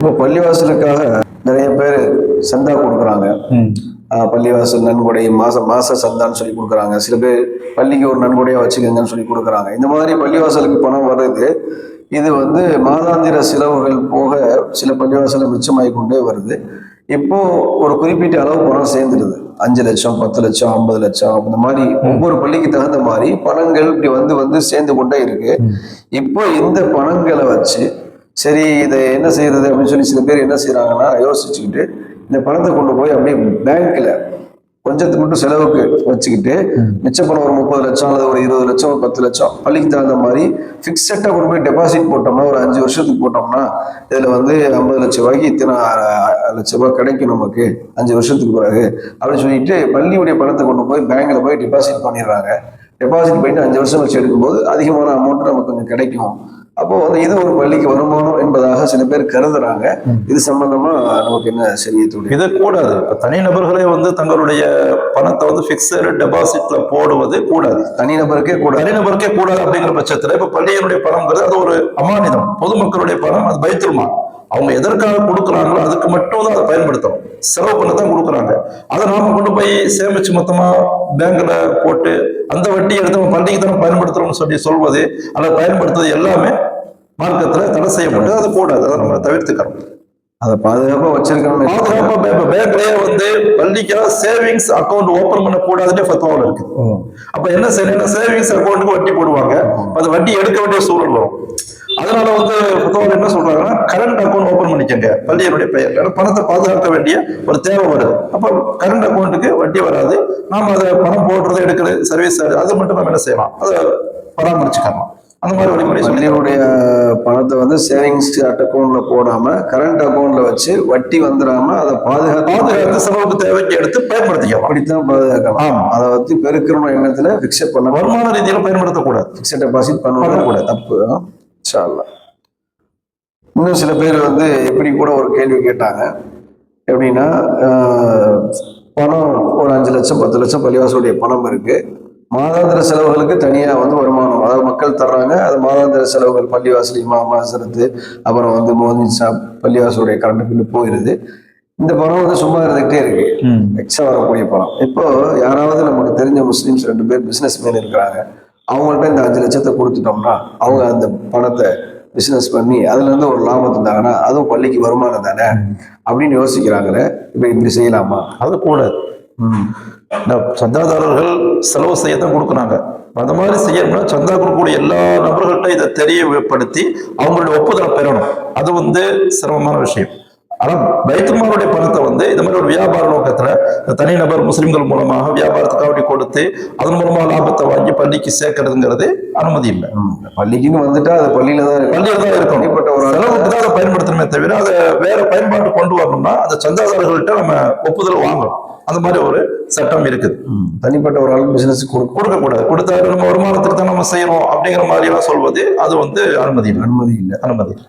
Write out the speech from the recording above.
இப்போ பள்ளிவாசலுக்காக நிறைய பேர் சந்தா கொடுக்குறாங்க. பள்ளிவாசல் நன்கொடை மாசம் மாச சந்தான்னு சொல்லி கொடுக்குறாங்க. சில பேர் பள்ளிக்கு ஒரு நன்கொடையா வச்சுக்கோங்கன்னு சொல்லி கொடுக்குறாங்க. இந்த மாதிரி பள்ளிவாசலுக்கு பணம் வர்றது இது வந்து மாதாந்திர செலவுகள் போக சில பள்ளிவாசல மிச்சமாகி கொண்டே வருது. இப்போ ஒரு குறிப்பிட்ட அளவு பணம் சேர்ந்துடுது அஞ்சு லட்சம் பத்து லட்சம் ஐம்பது லட்சம் இந்த மாதிரி ஒவ்வொரு பள்ளிக்கு தகுந்த மாதிரி பணங்கள் இப்படி வந்து வந்து சேர்ந்து கொண்டே இருக்கு. இப்போ இந்த பணங்களை வச்சு சரி இதை என்ன செய்யறது அப்படின்னு சொல்லி சில பேர் என்ன செய்யறாங்கன்னா யோசிச்சுக்கிட்டு இந்த பணத்தை கொண்டு போய் அப்படியே பேங்க்ல கொஞ்சத்துக்கு மட்டும் செலவுக்கு வச்சுக்கிட்டு மிச்ச பணம் ஒரு முப்பது லட்சம் அல்லது ஒரு இருபது லட்சம் ஒரு பத்து லட்சம் பள்ளிக்கு தகுந்த மாதிரி ஃபிக்ஸட்டாக கொண்டு போய் டெபாசிட் போட்டோம்னா ஒரு அஞ்சு வருஷத்துக்கு போட்டோம்னா இதுல வந்து ஐம்பது லட்சம் ரூபாய்க்கு இத்தனை அஹ், லட்ச ரூபாய் கிடைக்கும் நமக்கு. அஞ்சு வருஷத்துக்கு பிறகு அப்படின்னு சொல்லிட்டு பள்ளியுடைய பணத்தை கொண்டு போய் பேங்க்ல போய் டெபாசிட் பண்ணிடுறாங்க. டெபாசிட் பண்ணிட்டு அஞ்சு வருஷம் வச்சு எடுக்கும்போது அதிகமான அமௌண்ட் நமக்கு கொஞ்சம் கிடைக்கும். அப்போ வந்து இது ஒரு பள்ளிக்கு வருமானம் என்பதாக சில பேர் கருதுறாங்க. இது சம்பந்தமா நமக்கு என்ன சரிய தோழி இது கூடாது. இப்ப தனிநபர்களே வந்து தங்களுடைய பணத்தை வந்து பிக்சடு டெபாசிட்ல போடுவது கூடாது. தனிநபருக்கே கூட தனிநபருக்கே கூடாது அப்படிங்கிற பட்சத்துல இப்ப பள்ளியினுடைய பணம்ங்கிறது அது ஒரு அமானிதம். பொதுமக்களுடைய பணம் அது பைத்துல்மா அவங்க எதற்காக கொடுக்குறாங்களோ அதுக்கு மட்டும் தான் அதை பயன்படுத்தணும். செலவு பண்ண தான் கொடுக்குறாங்க. அதை நாம கொண்டு போய் சேமிச்சு மொத்தமா பேங்க்ல போட்டு அந்த வட்டி எடுத்து நம்ம பள்ளிக்கு தானே பயன்படுத்துறோம்னு சொல்லி சொல்வது அதை பயன்படுத்துவது எல்லாமே மார்க்கத்துல தடை செய்யப்பட்டு அதை கூடாது அதை நம்ம தவிர்த்துக்கிறோம் அதை பாதுகாப்பா வச்சிருக்கணும் பாதுகாப்பா பேங்க்லயே வந்து பள்ளிக்காக சேவிங்ஸ் அக்கௌண்ட் ஓபன் பண்ண கூடாதுன்னு ஃபத்வாவில் இருக்குது அப்ப என்ன செய்யணும்? சேவிங்ஸ் அக்கௌண்ட்டுக்கு வட்டி போடுவாங்க. அது வட்டி எடுக்க வேண்டிய சூழல் வரும். அதனால வந்து ஃபத்வாவில் என்ன சொல்றாங்கன்னா கரண்ட் அக்கௌண்ட் ஓபன் பண்ணிக்கங்க. பள்ளியினுடைய பெயர். பணத்தை பாதுகாக்க வேண்டிய ஒரு தேவை வருது. அப்ப கரண்ட் அக்கௌண்ட்டுக்கு வட்டி வராது. நாம அதை பணம் போடுறது எடுக்கிறது சர்வீஸ் அது மட்டும் நம்ம என்ன செய்யலாம்? அதை பராமரிச்சுக்கலாம். அந்த மாதிரி வழிமுறை சொல்லி பள்ளியுடைய பணத்தை வந்து சேவிங்ஸ் அக்கௌண்ட்ல போடாம கரண்ட் அக்கௌண்ட்ல வச்சு வட்டி வந்துடாம அதை பாதுகாத்து பாதுகாத்து செலவுக்கு தேவைக்கு எடுத்து பயன்படுத்திக்கலாம். அப்படித்தான் பாதுகாக்கலாம். ஆமா. அதை வந்து பெருக்கணும் எண்ணத்துல பிக்சட் பண்ண வருமான ரீதியில பயன்படுத்தக்கூடாது பிக்சட் டெபாசிட் பண்ணக்கூடாது. தப்பு. இன்னும் சில பேர் வந்து எப்படி கூட ஒரு கேள்வி கேட்டாங்க. எப்படின்னா பணம் ஒரு அஞ்சு லட்சம் பத்து லட்சம் பள்ளிவாசலுடைய பணம் இருக்கு. மாதாந்திர செலவுகளுக்கு தனியா வந்து வருமானம் அதாவது மக்கள் தர்றாங்க. அது மாதாந்திர செலவுகள் பள்ளிவாசல் இமாமா ஹசரத்து அப்புறம் வந்து மோதின் ஷாப் பள்ளிவாசலுடைய கரண்ட் பில்லு போயிருது. இந்த பணம் வந்து சும்மா இருந்துகிட்டே இருக்கு. எக்ஸ்ட்ரா வரக்கூடிய பணம். இப்போ யாராவது நமக்கு தெரிஞ்ச முஸ்லீம்ஸ் ரெண்டு பேர் பிசினஸ் மேன் இருக்கிறாங்க. அவங்கள்ட்ட இந்த அஞ்சு லட்சத்தை கொடுத்துட்டோம்னா அவங்க அந்த பணத்தை பிசினஸ் பண்ணி அதுல இருந்து ஒரு லாபம் தந்தாங்கன்னா அதுவும் பள்ளிக்கு வருமானம் தானே? அப்படின்னு யோசிக்கிறாங்களே இப்ப இப்படி செய்யலாமா? அது கூடாது இந்த சந்தாதாரர்கள் செலவு செய்ய தான் கொடுக்குறாங்க. அந்த மாதிரி செய்யணும்னா சந்தா கொடுக்கக்கூடிய எல்லா நபர்கள்ட்ட இதை தெரியப்படுத்தி அவங்களுடைய ஒப்புதலை பெறணும். அது வந்து சிரமமான விஷயம். ஆனா பைத்துமாருடைய பணத்தை வந்து இந்த மாதிரி ஒரு வியாபார நோக்கத்துல தனிநபர் முஸ்லிம்கள் மூலமாக வியாபாரத்துக்காக கொடுத்து அதன் மூலமா லாபத்தை வாங்கி பள்ளிக்கு சேர்க்கறதுங்கிறது அனுமதி இல்லை. பள்ளிக்குன்னு வந்துட்டா அது பள்ளியில தான் பள்ளியில தான் இருக்கும். ஒரு ஆள் செலவுக்கு தான் அதை பயன்படுத்தணுமே தவிர அதை வேற பயன்பாட்டு கொண்டு வரணும்னா அந்த சந்தாதாரர்கள்ட்ட நம்ம ஒப்புதல் வாங்கணும் அந்த மாதிரி ஒரு சட்டம் இருக்குது. தனிப்பட்ட ஒரு ஆள் பிசினஸ் கொடுக்கும். கொடுக்கக்கூடாது கொடுத்தா நம்ம வருமானத்துக்கு தான் நம்ம செய்யறோம் அப்படிங்கிற மாதிரி எல்லாம் சொல்வது அது வந்து அனுமதி இல்லை. அனுமதி இல்லை. அனுமதி இல்லை.